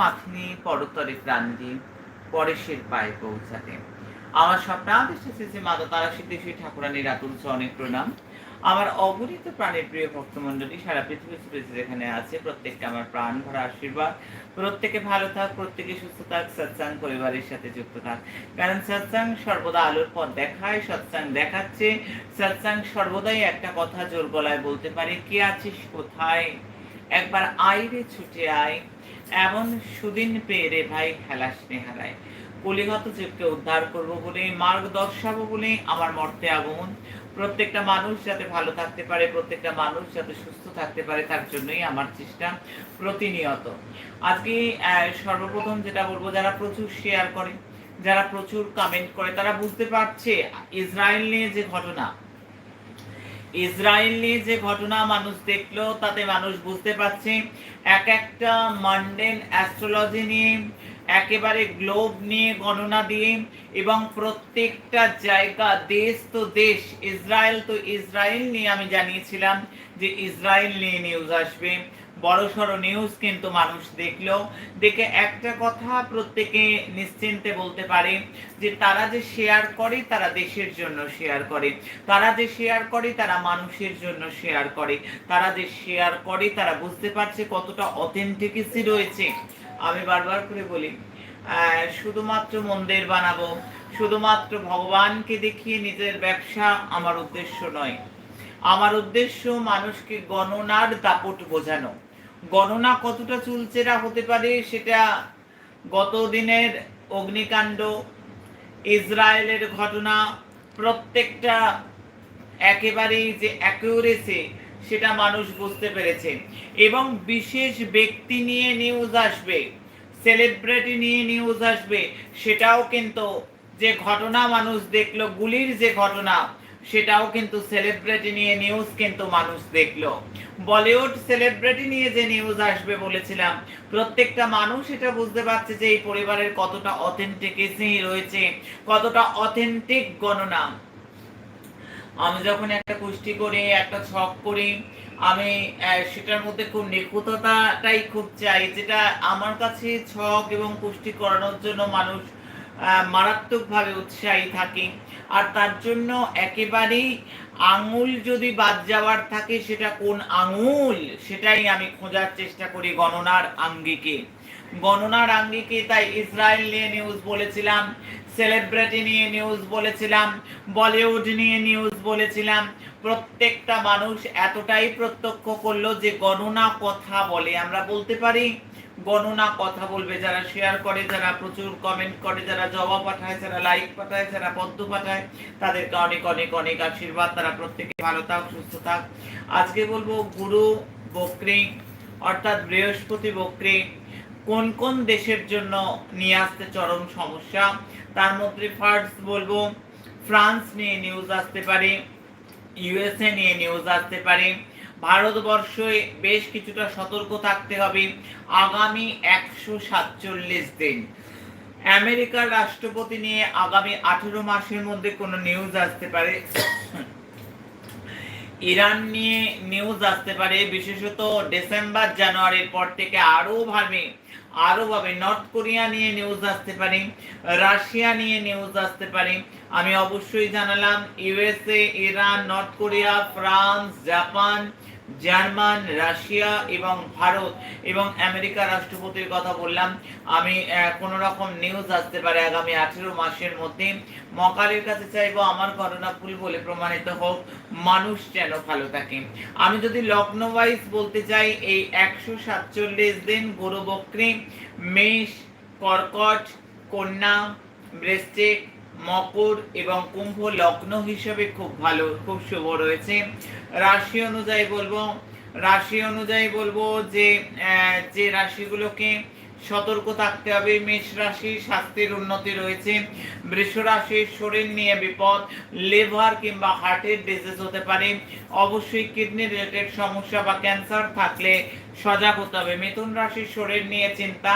মাথিনি পরতরে প্রাণ দিয়ে পরেশের পায়ে পৌঁছাতে। আমার স্বপ্নাদেশ শ্রী মাতা তারা সিদ্ধেশ্বরী ঠাকুরানীর আতুল অনেক প্রণাম। আমার অগণিত প্রাণের প্রিয় ভক্তমণ্ডলী, সারা পৃথিবী জুড়ে যেখানে আছে, প্রত্যেককে আমার প্রাণ ভরা আশীর্বাদ। প্রত্যেকে ভালো থাক, প্রত্যেকে সুস্থ থাক, সৎসাং পরিবারের সাথে যুক্ত থাক। কারণ সৎসাং সর্বদা আলোর পথ দেখায়, সৎসাং দেখাচ্ছে। সৎসাং সর্বদাই একটা কথা জোর গলায় বলতে পারে, কে আছিস কোথায়? একবার আয় রে ছুটে আয়। এমন সুদিন পেয়ে রে ভাই খেলা স্নেহারায় কলিগত জীবকে উদ্ধার করব বলে মার্গ দর্শাবো বলে আমার মর্তে আগমন। প্রত্যেকটা মানুষ যাতে ভালো থাকতে পারে, প্রত্যেকটা মানুষ যাতে সুস্থ থাকতে পারে, তার জন্যই আমার চেষ্টা প্রতিনিয়ত। আজকে সর্বপ্রথম যেটা বলব, যারা প্রচুর শেয়ার করে, যারা প্রচুর কমেন্ট করে, তারা বুঝতে পারছে, ইসরায়েল নিয়ে যে ঘটনা ইসরায়েল নিয়ে যে ঘটনা মানুষ দেখল, তাতে মানুষ বুঝতে পারছে, এক একটা মান্ডেন অ্যাস্ট্রোলজি নিয়ে, একেবারে গ্লোব নিয়ে গণনা দিয়ে এবং প্রত্যেকটা জায়গা, দেশ তো দেশ, ইসরায়েল তো ইসরায়েল নিয়ে আমি জানিয়েছিলাম যে ইসরায়েল নিয়ে নিউজ আসবে। বড় সড়ো নিউজ কিন্তু মানুষ দেখল। দেখে একটা কথা প্রত্যেকে নিশ্চিন্তে বলতে পারে যে তারা যে শেয়ার করে, তারা দেশের জন্য শেয়ার করে। তারা যে শেয়ার করে, তারা মানুষের জন্য শেয়ার করে। তারা যে শেয়ার করে, তারা বুঝতে পারছে কতটা অথেন্টিকিসি রয়েছে। আমি বারবার করে বলি শুধুমাত্র মন্দির বানাবো, শুধুমাত্র ভগবানকে দেখিয়ে নিজের ব্যবসা আমার উদ্দেশ্য নয়। আমার উদ্দেশ্য মানুষকে গণনার দাপট বোঝানো। গণনা কতটা চুলচেরা হতে পারে সেটা গত দিনের অগ্নিকাণ্ড, ইসরায়েলের ঘটনা, প্রত্যেকটা একেবারেই যে অ্যাকিউরেসি সেটা মানুষ বুঝতে পেরেছে। এবং বিশেষ ব্যক্তি নিয়ে নিউজ আসবে সেলিব্রিটি নিয়ে নিউজ আসবে, সেটাও কিন্তু যে ঘটনা মানুষ দেখল, গুলির যে ঘটনা সেটাও কিন্তু সেলিব্রিটি নিয়ে নিউজ কিন্তু মানুষ দেখল। বলিউড সেলিব্রিটি নিয়ে যে নিউজ আসবে বলেছিলাম, প্রত্যেকটা মানুষ এটা বুঝতে পারছে যে এই পরিবারের কতটা অথেন্টিকেসি রয়েছে, কতটা অথেন্টিক গণনা। আমি যখন একটা কুষ্টি করি, একটা ছক করি, আমি সেটার মধ্যে খুব নিখুঁততাটাই খুব চাই, যেটা আমার কাছে ছক এবং কুষ্টি করানোর জন্য মানুষ মারাত্মকভাবে উৎসাহী থাকে। আর তার জন্য একেবারেই আঙুল যদি বাদ যাওয়ার থাকে, সেটা কোন আঙুল? সেটাই আমি খোঁজার চেষ্টা করি গণনার আঙ্গিকে। গণনার আঙ্গিকে তাই ইসরায়েল নিয়ে নিউজ বলেছিলাম সেলিব্রিটি নিয়ে নিউজ বলেছিলাম, বলিউড নিয়ে নিউজ বলেছিলাম। প্রত্যেকটা মানুষ এতটাই প্রত্যক্ষ করল যে গণনা কথা বলে। আমরা বলতে পারি গণনা কথা বলবে, যারা শেয়ার করে, যারা প্রচুর কমেন্ট করে, যারা জবাব পাঠায়, যারা লাইক পাঠায়, যারা পদ্ম পাঠায়, তাদেরকে অনেক অনেক অনেক আশীর্বাদ। তারা প্রত্যেকে ভালো থাক, সুস্থ থাক। আজকে বলব, গুরু বকরি, অর্থাৎ বৃহস্পতি বকরি, কোন কোন দেশের জন্য নিয়ে আসতে চরম সমস্যা? তার মধ্যে ফার্স্ট বলব, ফ্রান্স নিয়ে নিউজ আসতে পারে ইউএসএ নিয়ে নিউজ আসতে পারে ভারতবর্ষে বেশ কিছুটা সতর্ক থাকতে হবে আগামী একশো সাতচল্লিশ দিন। আমেরিকার রাষ্ট্রপতি নিয়ে আগামী আঠেরো মাসের মধ্যে কোনো নিউজ আসতে পারে। ইরান নিয়ে নিউজ আসতে পারে, বিশেষত ডিসেম্বর, জানুয়ারির পর থেকে আরও ভাবে আরও ভাবে নর্থ কোরিয়া নিয়ে নিউজ আসতে পারে রাশিয়া নিয়ে নিউজ আসতে পারে। আমি অবশ্যই জানালাম USA Iran North Korea France Japan German, Russia এবং ভারত এবং আমেরিকা রাষ্ট্রপতির কথা বললাম। আমি কোনো রকম নিউজ আসতে পারে আগামী আঠেরো মাসের মধ্যে। মকালের কাছে চাইব আমার ঘটনা ভুল বলে প্রমাণিত হোক, মানুষ যেন ভালো থাকে। আমি যদি লগ্ন ওয়াইজ বলতে চাই, এই একশো সাতচল্লিশ দিন গরু বক্রি মেষ, কর্কট, কন্যা, বৃশ্চিক মকর এবং কুম্ভ লগ্ন হিসেবে খুব ভালো, খুব শুভ রয়েছে। রাশি অনুযায়ী বলব, রাশি অনুযায়ী বলব যে যে রাশিগুলোকে সতর্ক থাকতে হবে, মেষ রাশি স্বাস্থ্যের উন্নতি রয়েছে, বৃষ রাশির শরীর নিয়ে বিপদ, লিভার কিংবা হার্টের ডিজিজ হতে পারে। অবশ্যই কিডনি রিলেটেড সমস্যা বা ক্যান্সার থাকলে সজাগ হতে হবে। মিথুন রাশির শরীর নিয়ে চিন্তা,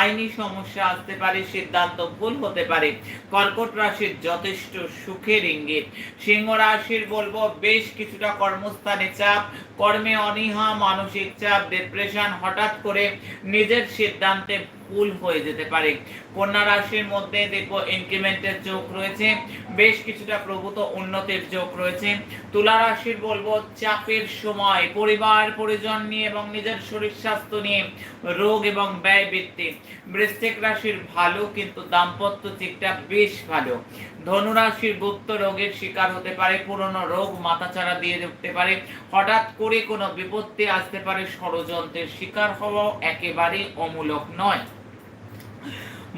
আইনি সমস্যা আসতে পারে, সিদ্ধান্ত ভুল হতে পারে। কর্কট রাশির যথেষ্ট সুখের ইঙ্গিত। সিংহ রাশির বলব, বেশ কিছুটা কর্মস্থানে চাপ, কর্মে অনীহা, মানসিক চাপ ডিপ্রেশন হঠাৎ করে নিজের সিদ্ধান্তে অনুকূল হয়ে যেতে পারে। কন্যা রাশির মধ্যে দেখব ইনক্রিমেন্টের যোগ রয়েছে। বেশ কিছুটা প্রভূত উন্নতির যোগ রয়েছে। তুলা রাশির বলব চাপের সময়, পরিবার, পরিজন নিয়ে এবং নিজের শরীর স্বাস্থ্য নিয়ে রোগ এবং ব্যয় বৃদ্ধি। বৃশ্চিক রাশির ভালো, কিন্তু দাম্পত্য চিকটা বেশ ভালো। ধনুরাশির গুপ্ত রোগের শিকার হতে পারে, পুরনো রোগ মাথাচাড়া দিয়ে উঠতে পারে। হঠাৎ করে কোনো বিপত্তি আসতে পারে, ষড়যন্ত্রের শিকার হওয়াও একেবারেই অমূলক নয়।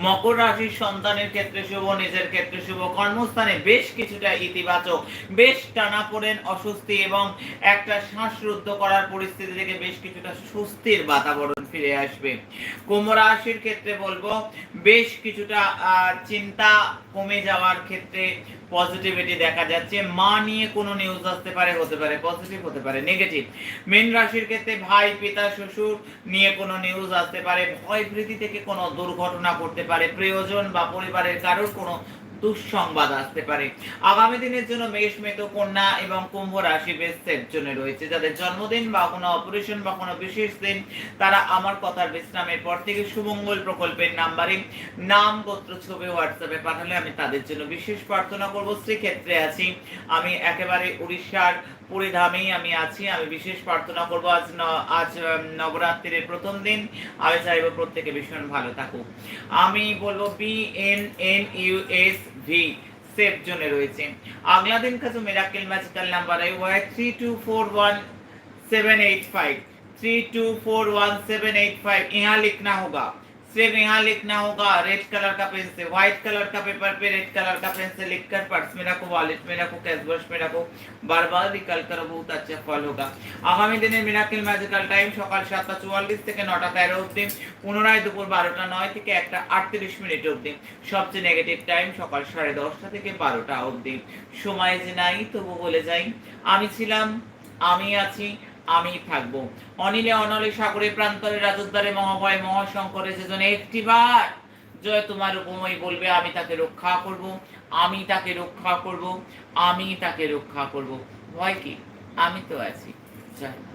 মকর রাশির সন্তানের ক্ষেত্রে শুভ, নিজের ক্ষেত্রে শুভ, কর্মস্থানে বেশ কিছুটা ইতিবাচক, বেশ টানা পড়েন অস্বস্তি এবং একটা শ্বাসরুদ্ধ করার পরিস্থিতি থেকে বেশ কিছুটা স্বস্তির বাতাবরণ ফিরে আসবে। কুম্ভ রাশির ক্ষেত্রে বলব, বেশ কিছুটা চিন্তা কমে যাওয়ার ক্ষেত্রে পজিটিভিটি দেখা যাচ্ছে। মা নিয়ে কোনো নিউজ আসতে পারে, হতে পারে পজিটিভ হতে পারে নেগেটিভ মেন রাশির ক্ষেত্রে ভাই, পিতা, শ্বশুর নিয়ে কোনো নিউজ আসতে পারে। ভয় ভীতি থেকে কোনো দুর্ঘটনা করতে পারে। প্রিয়জন বা পরিবারের কারোর কোনো দুঃসংবাদ আসতে পারে। আগামী দিনের জন্য মেষ মেত কন্যা এবং কুম্ভ রাশি বেশ সেফ জোনে রয়েছে। যাদের জন্মদিন বা কোনো অপারেশন বা কোনো বিশেষ দিন, তারা আমার কথার বিশ্রামের পর থেকে সুমঙ্গল প্রকল্পের নাম্বারে নাম, গোত্র, ছবি হোয়াটসঅ্যাপে পাঠালে আমি তাদের জন্য বিশেষ প্রার্থনা করব। ক্ষেত্রে আছি। আমি একেবারে উড়িষ্যার পুরীধামেই আমি আছি। আমি বিশেষ প্রার্থনা করব আজ আজ নবরাত্রির প্রথম দিন। আমি চাইব প্রত্যেকে ভীষণ ভালো থাকুক। আমি বলব B N N U S V safe জোনে রয়েছে अगला दिन का जो मेराकल मैजिकल नंबर है वो है three two four one seven eight five three two four one seven eight five यहाँ लिखना होगा सिर्फ यहाँ लिखना होगा रेड कलर का पेन से व्हाइट कलर का पेपर पे रेड कलर का पेन से लिखकर पर्स में रखो वॉलेट में रखो कैश बॉक्स में रखो बार बार निकल कर बहुत अच्छा फल होगा আগামী দিনের মিরাকেল ম্যাজিক্যাল টাইম সকাল সাতটা চুয়াল্লিশ থেকে নটা তেরো অবধি পুনরায় দুপুর বারোটা নয় থেকে একটা আটত্রিশ মিনিট অবধি সবচেয়ে নেগেটিভ টাইম সকাল সাড়ে দশটা থেকে বারোটা অবধি সময় যে নাই তবু বলে যাই আমি ছিলাম আমি আছি আমি থাকব। অনিলে অনলে সাগরে প্রান্তরে রাজদ্বারে মহাভয় মহাশঙ্করে যেজন একটিবার জয় তোমার উপময় বলবে, আমি তাকে রক্ষা করব, আমি তাকে রক্ষা করব, আমি তাকে রক্ষা করব। ভয় কি? আমি তো আছি। জয়।